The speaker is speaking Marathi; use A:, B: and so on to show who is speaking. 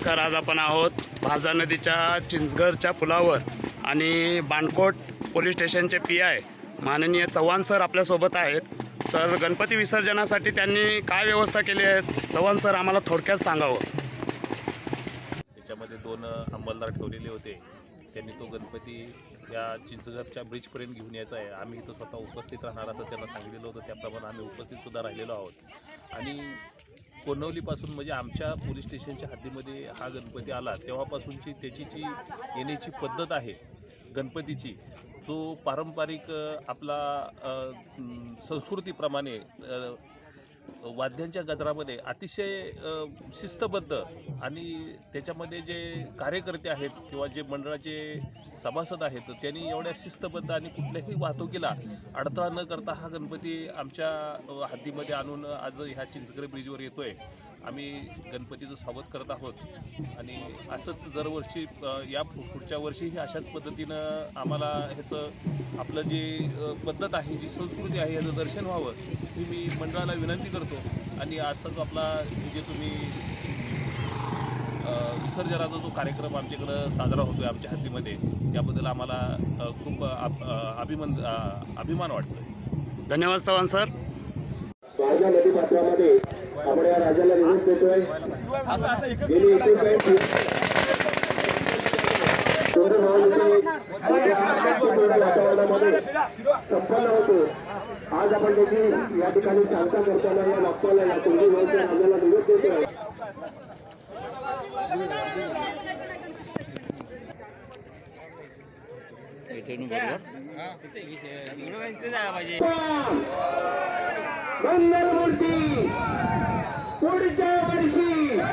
A: नमस्कार आज आपण आहोत भाजा नदीच्या चिंचगरच्या पुलावर आणि बाणकोट पोलीस स्टेशनचे पी आय माननीय चव्हाण सर आपल्यासोबत आहेत. तर गणपती विसर्जनासाठी त्यांनी काय व्यवस्था केली आहे? चव्हाण सर आम्हाला थोडक्यात सांगावं.
B: त्याच्यामध्ये दोन अंमलदार ठेवलेले होते. त्यांनी तो गणपती या चिंचघरच्या ब्रिजपर्यंत घेऊन यायचा आहे. आम्ही इथं स्वतः उपस्थित राहणार असं त्यांना सांगितलेलं होतं. त्याप्रमाणे आम्ही उपस्थितसुद्धा राहिलेलो आहोत. आणि कोनवलीपासून म्हणजे आमच्या पोलीस स्टेशनच्या हद्दीमध्ये हा गणपती आला तेव्हापासूनची त्याची जी येण्याची पद्धत आहे गणपतीची जो पारंपरिक आपला संस्कृतीप्रमाणे वाद्यांच्या गजरामध्ये अतिशय शिस्तबद्ध आणि त्याच्यामध्ये जे कार्यकर्ते आहेत किंवा जे मंडळाचे सभासद आहेत त्यांनी एवढ्या शिस्तबद्ध आणि कुठल्याही वाहतुकीला अडथळा न करता हा गणपती आमच्या हद्दीमध्ये आणून आज ह्या चिंचगरे ब्रिजवर येतोय. आम्ही गणपतीचं स्वागत करत आहोत. आणि असंच दरवर्षी या पु- पुढच्या वर्षीही अशाच पद्धतीनं आम्हाला ह्याचं आपलं जे पद्धत आहे जी संस्कृती आहे याचं दर्शन व्हावं ही मी मंडळाला विनंती करतो. आणि आजचा जो आपला जे तुम्ही विसर्जनाचा जो कार्यक्रम आमच्याकडं साजरा होतो आहे आमच्या हद्दीमध्ये याबद्दल आम्हाला खूप अभिमान अभिमान वाटतो
A: धन्यवाद चव्हाण सर.
C: वारजा नदी पात्रामध्ये आपण या राजाला निरोप देतोय. गेली वातावरणामध्ये संपन्न होतो. आज आपण त्याची या ठिकाणी सांगता करताना या नागपाला या कुंडी राजाला निरोप देतोय. मंगलमूर्ती पुढच्या वर्षी.